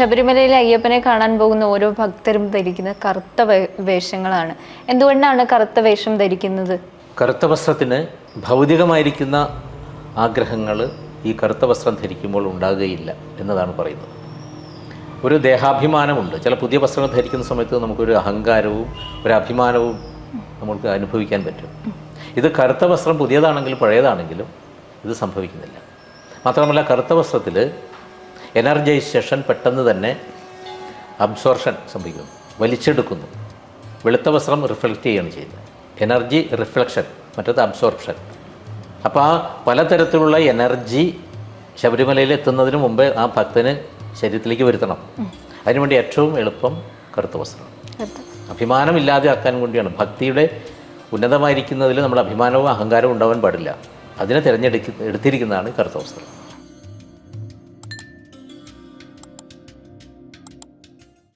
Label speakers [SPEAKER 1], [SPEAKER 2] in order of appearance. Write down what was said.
[SPEAKER 1] ശബരിമലയിൽ അയ്യപ്പനെ കാണാൻ പോകുന്ന ഓരോ ഭക്തരും ധരിക്കുന്ന കറുത്ത വേഷങ്ങളാണ്. എന്തുകൊണ്ടാണ് കറുത്ത വേഷം ധരിക്കുന്നത്?
[SPEAKER 2] കറുത്ത വസ്ത്രത്തിന് ഭൗതികമായിരിക്കുന്ന ആഗ്രഹങ്ങൾ ഈ കറുത്ത വസ്ത്രം ധരിക്കുമ്പോൾ ഉണ്ടാകുകയില്ല എന്നതാണ് പറയുന്നത്. ഒരു ദേഹാഭിമാനമുണ്ട്. ചില പുതിയ വസ്ത്രങ്ങൾ ധരിക്കുന്ന സമയത്ത് നമുക്കൊരു അഹങ്കാരവും ഒരു അഭിമാനവും നമുക്ക് അനുഭവിക്കാൻ പറ്റും. ഇത് കറുത്ത വസ്ത്രം പുതിയതാണെങ്കിലും പഴയതാണെങ്കിലും ഇത് സംഭവിക്കുന്നില്ല. മാത്രമല്ല കറുത്ത വസ്ത്രത്തിൽ എനർജൈസേഷൻ പെട്ടെന്ന് തന്നെ അബ്സോർഷൻ സംഭവിക്കുന്നു വലിച്ചെടുക്കുന്നു. വെളുത്ത വസ്ത്രം റിഫ്ലക്റ്റ് ചെയ്യുകയാണ് ചെയ്യുന്നത്. എനർജി റിഫ്ലക്ഷൻ മറ്റത് അബ്സോർപ്ഷൻ. അപ്പോൾ ആ പലതരത്തിലുള്ള എനർജി ശബരിമലയിൽ എത്തുന്നതിന് മുമ്പേ ആ ഭക്തന് ശരീരത്തിലേക്ക് വരുത്തണം. അതിനുവേണ്ടി ഏറ്റവും എളുപ്പം കറുത്ത വസ്ത്രം. അഭിമാനമില്ലാതെ ആക്കാൻ വേണ്ടിയാണ്. ഭക്തിയുടെ ഉന്നതമായിരിക്കുന്നതിൽ നമ്മൾ അഭിമാനവും അഹങ്കാരവും ഉണ്ടാവാൻ പാടില്ല. അതിനെ തിരഞ്ഞെടുക്ക എടുത്തിരിക്കുന്നതാണ് കറുത്ത വസ്ത്രം.